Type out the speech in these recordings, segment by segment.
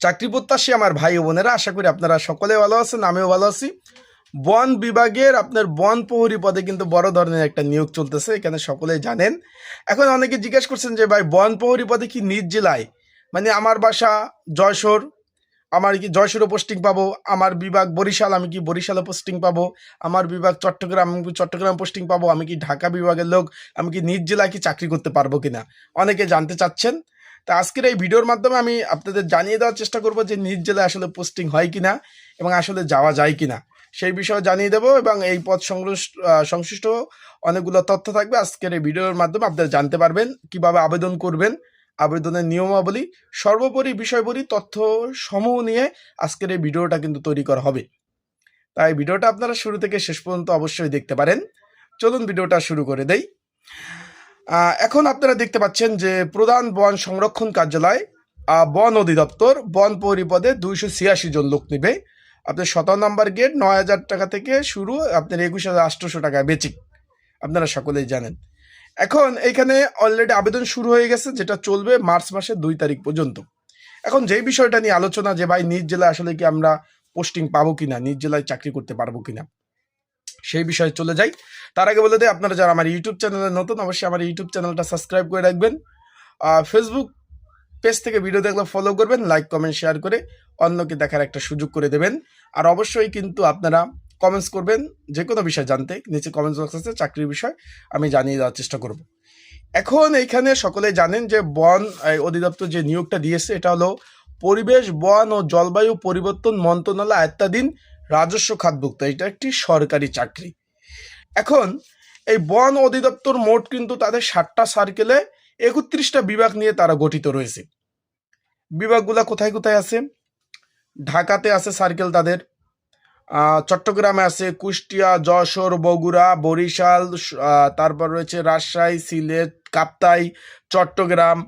চাকরি প্রত্যাশী আমার ভাই ও বোনেরা, আশা করি আপনারা সকলে ভালো আছেন, আমিও ভালো আছি। বন বিভাগের আপনার বন প্রহরী পদে কিন্তু বড় ধরনের একটা নিয়োগ চলতেছে, এখানে সকলেই জানেন। এখন অনেকে জিজ্ঞেস করছেন যে, ভাই, বন প্রহরী পদে কি নিজ জেলায়? মানে আমার বাসা যশোর আমার কি যশোরে পোস্টিং পাবো, আমার বিভাগ বরিশাল, আমি কি বরিশালে পোস্টিং পাবো, আমার বিভাগ চট্টগ্রাম, আমি চট্টগ্রাম পোস্টিং পাবো, আমি কি ঢাকা বিভাগের লোক, আমি কি নিজ জেলায় কি চাকরি করতে পারব কিনা? অনেকে জানতে চাচ্ছেন। তা আজকের এই ভিডিওর মাধ্যমে আমি আপনাদের জানিয়ে দেওয়ার চেষ্টা করব যে নিজ জেলায় আসলে পোস্টিং হয় কিনা এবং আসলে যাওয়া যায় কিনা। সেই বিষয়ে জানিয়ে দেবো এবং এই পদ সংশ্লিষ্ট অনেকগুলো তথ্য থাকবে। আজকের এই ভিডিওর মাধ্যমে আপনারা জানতে পারবেন কীভাবে আবেদন করবেন, আবেদনের নিয়মাবলী, সর্বোপরি বিষয়বলী তথ্য সমূহ নিয়ে আজকের এই ভিডিওটা কিন্তু তৈরি করা হবে। তাই ভিডিওটা আপনারা শুরু থেকে শেষ পর্যন্ত অবশ্যই দেখতে পারেন। চলুন ভিডিওটা শুরু করে দেই। এখন আপনারা দেখতে পাচ্ছেন যে প্রধান বন সংরক্ষণ কার্যালয় বন অধিদপ্তর, বন পরিপদে দুইশো ছিয়াশি জন লোক নেবে। আপনার সতেরো নাম্বার গেট নয় হাজার টাকা থেকে শুরু, আপনার একুশ হাজার আটশোশো টাকা বেচিক। আপনারা সকলেই জানেন। এখন এইখানে অলরেডি আবেদন শুরু হয়ে গেছে, যেটা চলবে মার্চ মাসের দুই তারিখ পর্যন্ত। এখন যেই বিষয়টা নিয়ে আলোচনা, যে ভাই নিজ জেলায় আসলে কি আমরা পোস্টিং পাবো কিনা, নিজ জেলায় চাকরি করতে পারব কিনা সেই বিষয়ে চলে যাই। তার আগে বলে দেয় আপনারা যারা আমার ইউটিউব চ্যানেলে নতুন, অবশ্যই আমার ইউটিউব চ্যানেলটা সাবস্ক্রাইব করে রাখবেন। আর ফেসবুক পেজ থেকে ভিডিও দেখলে ফলো করবেন লাইক কমেন্ট শেয়ার করে অন্যকে দেখার একটা সুযোগ করে দেবেন। আর অবশ্যই কিন্তু আপনারা কমেন্টস করবেন যে কোনো বিষয় জানতে, নিচে কমেন্টস বক্স আছে, চাকরির বিষয় আমি জানিয়ে দেওয়ার চেষ্টা করব। এখন এইখানে সকলে জানেন যে বন অধিদপ্তর যে নিয়োগটা দিয়েছে, এটা হলো পরিবেশ, বন ও জলবায়ু পরিবর্তন মন্ত্রণালয় আয়ত্তাধীন রাজস্ব খাতভুক্ত, এটা একটি সরকারি চাকরি। এখন এই বন অধিদপ্তর মোট কিন্তু তাদের ষাটটা সার্কেলে একত্রিশটা বিভাগ নিয়ে তারা গঠিত রয়েছে। বিভাগগুলা কোথায় কোথায় আছে? ঢাকাতে আছে সার্কেল তাদের। চট্টগ্রামে আছে কুষ্টিয়া, যশোর, বগুড়া, বরিশাল তারপর রয়েছে রাজশাহী, সিলেট, কাপ্তাই, চট্টগ্রাম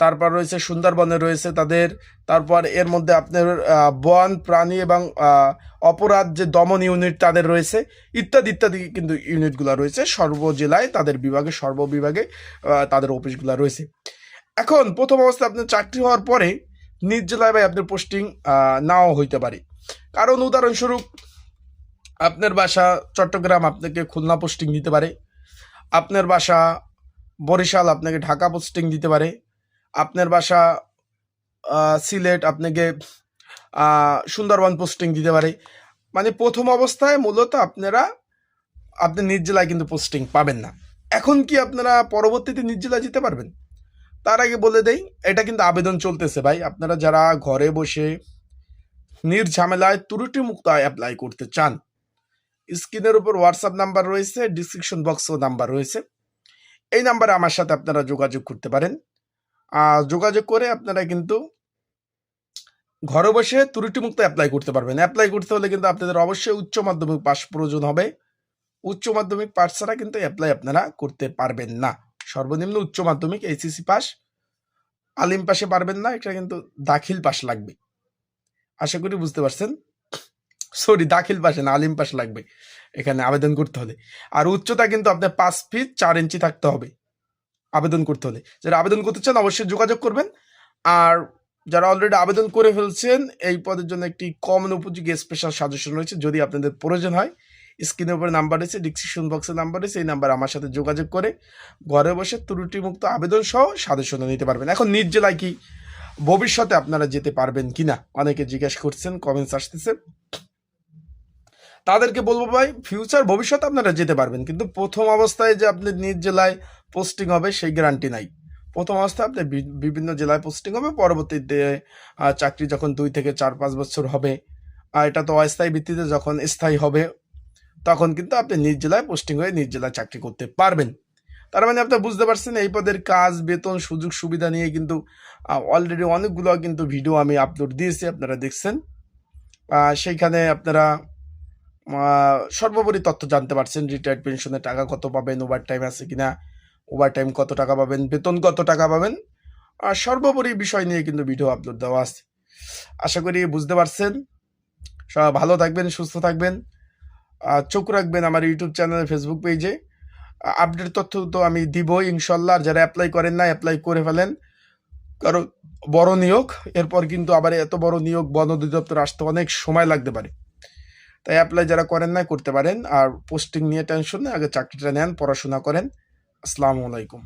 তারপর রয়েছে সুন্দরবনে রয়েছে তাদের। তারপর এর মধ্যে আপনার বন, প্রাণী এবং অপরাধ যে দমন ইউনিট তাদের রয়েছে, ইত্যাদি ইত্যাদি কিন্তু ইউনিটগুলো রয়েছে। সর্ব জেলায় তাদের বিভাগে সর্ববিভাগে তাদের অফিসগুলো রয়েছে। এখন প্রথম অবস্থায় আপনার চাকরি হওয়ার পরে নিজ জেলায় ভাই আপনার পোস্টিং নাও হইতে পারে। কারণ উদাহরণস্বরূপ আপনার বাসা চট্টগ্রাম আপনাকে খুলনা পোস্টিং দিতে পারে। আপনার বাসা বরিশাল আপনাকে ঢাকা পোস্টিং দিতে পারে। আপনার বাসা সিলেট, আপনাকে সুন্দরবন পোস্টিং দিতে পারে। মানে প্রথম অবস্থায় মূলত আপনারা আপনি নিজ জেলায় কিন্তু পোস্টিং পাবেন না। এখন কি আপনারা পরবর্তীতে নিজ জেলায় যেতে পারবেন? তার আগে বলে দেই, এটা কিন্তু আবেদন চলতেছে ভাই। আপনারা যারা ঘরে বসে নির্ঝামেলায় ত্রুটি মুক্ত অ্যাপ্লাই করতে চান, স্ক্রিনের উপর হোয়াটসঅ্যাপ নাম্বার রয়েছে ডিসক্রিপশন বক্সও নাম্বার রয়েছে। এই নাম্বারে আমার সাথে আপনারা যোগাযোগ করতে পারেন। যোগাযোগ করে আপনারা কিন্তু ঘরে বসে ত্রুটিমুক্ত অ্যাপ্লাই করতে পারবেন। অ্যাপ্লাই করতে হলে কিন্তু আপনাদের অবশ্যই উচ্চ মাধ্যমিক পাস প্রয়োজন হবে। উচ্চ মাধ্যমিক পাস ছাড়া কিন্তু অ্যাপ্লাই আপনারা করতে পারবেন না। সর্বনিম্ন উচ্চ মাধ্যমিক এইচএসসি পাস। আলিম পাশে পারবেন না, এটা কিন্তু দাখিল পাস লাগবে। আশা করি বুঝতে পারছেন? সরি দাখিল পাশে না, আলিম পাশ লাগবে। এখানে আবেদন করতে হলে। আর উচ্চতা কিন্তু আপনার পাঁচ ফিট চার ইঞ্চি থাকতে হবে। আবেদন করতে হলে। যারা আবেদন করতে চান অবশ্যই যোগাযোগ করবেন। আর যারা অলরেডি আবেদন করে ফেলছেন, এই পদের জন্য একটি কমন উপযোগী স্পেশাল সাজেশন রয়েছে। যদি আপনাদের প্রয়োজন হয় স্ক্রিনের উপরে নাম্বার রয়েছে ডিসক্রিপশন বক্সের নাম্বার রয়েছে, এই নাম্বার আমার সাথে যোগাযোগ করে ঘরে বসে ত্রুটিমুক্ত আবেদন সহ সাজেশন নিতে পারবেন। এখন নিজ জেলায় কি? ভবিষ্যতে আপনারা যেতে পারবেন কিনা? অনেকে জিজ্ঞেস করছেন কমেন্টস আসতেছে। তাদেরকে বলব ভাই ফিউচার ভবিষ্যতে আপনারা যেতে পারবেন। কিন্তু প্রথম অবস্থায় যে আপনি নিজ জেলায় পোস্টিং হবে, সেই গ্যারান্টি নাই। প্রথম অবস্থায় আপনি বিভিন্ন জেলায় পোস্টিং হবে, পরবর্তীতে চাকরি যখন দুই থেকে চার পাঁচ বছর হবে, আর এটা তো অস্থায়ী ভিত্তিতে যখন স্থায়ী হবে, তখন কিন্তু আপনি নিজ জেলায় পোস্টিং হয়ে নিজ জেলায় চাকরি করতে পারবেন। তার মানে আপনি বুঝতে পারছেন, এই পদের কাজ, বেতন, সুযোগ, সুবিধা নিয়ে কিন্তু অলরেডি অনেকগুলো কিন্তু ভিডিও আমি আপলোড দিয়েছি, আপনারা দেখছেন। সেইখানে আপনারা সর্বোপরি তথ্য জানতে পারছেন রিটায়ার্ড পেনশনের টাকা কত পাবেন ওভার টাইম আছে কিনা ওভার টাইম কত টাকা পাবেন, বেতন কত টাকা পাবেন, আর সর্বোপরি বিষয় নিয়ে কিন্তু ভিডিও আপলোড দেওয়া আছে। আশা করি বুঝতে পারছেন। সবাই ভালো থাকবেন, সুস্থ থাকবেন চোখ রাখবেন আমার ইউটিউব চ্যানেল ফেসবুক পেজে আপডেট তথ্য তো আমি দিব ইনশাল্লাহ যারা অ্যাপ্লাই করেন না অ্যাপ্লাই করে ফেলেন। কারণ বড় নিয়োগ, এরপর কিন্তু আবার এত বড় নিয়োগ, বন অধিদপ্তর আসতে অনেক সময় লাগতে পারে। তাই অ্যাপ্লাই যারা করেন না করতে পারেন। আর পোস্টিং নিয়ে টেনশন নেই, আগে চাকরিটা নেন, পড়াশোনা করেন। আসসালামু আলাইকুম।